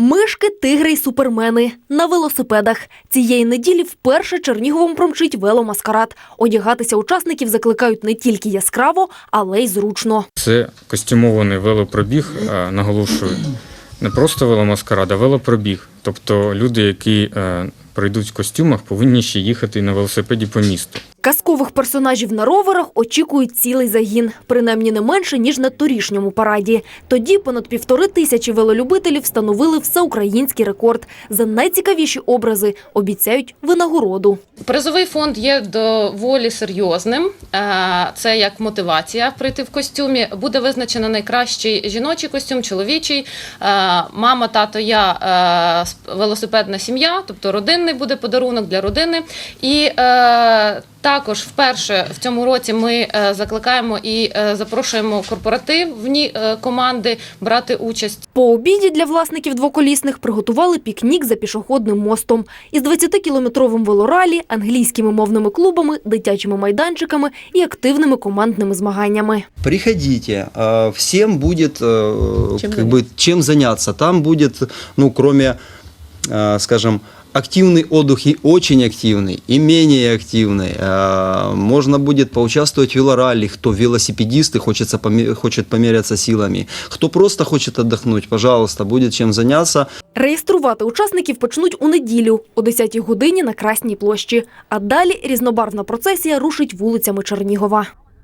Мишки, тигри й супермени на велосипедах. Цієї неділі вперше Черніговом промчить веломаскарад. Одягатися учасників закликають не тільки яскраво, але й зручно. Це костюмований велопробіг, наголошую, не просто веломаскарад, а велопробіг. Тобто люди, які е, пройдуть в костюмах, повинні ще їхати на велосипеді по місту. Казкових персонажів на роверах очікують цілий загін, принаймні не менше ніж на торішньому параді. Тоді понад півтори тисячі велолюбителів встановили всеукраїнський рекорд. За найцікавіші образи обіцяють винагороду. Призовий фонд є доволі серйозним. Е, Це як мотивація прийти в костюмі. Буде визначено найкращий жіночий костюм, чоловічий. Е, Мама, тато, я е, велосипедна сім'я, тобто родинний буде подарунок для родини. І також вперше в цьому році ми е, закликаємо і е, запрошуємо корпоративні е, команди брати участь. По обіді для власників двоколісних приготували пікнік за пішохідним мостом із 20-кілометровим велоралі, англійськими мовними клубами, дитячими майданчиками і активними командними змаганнями. Приходите, а, всем будет э, как бы чем заняться. Там будет, ну, кроме, а, скажем, активный отдых и очень активный, и менее активный. А, Можно будет поучаствовать в велоралли, кто велосипедист и хочется, поме- хочет померяться силами. Кто просто хочет отдохнуть, пожалуйста, будет чем заняться. Реєструвати учасників почнуть у неділю о 10-й годині на Красній площі. А далі різнобарвна процесія рушить вулицями Чернігова.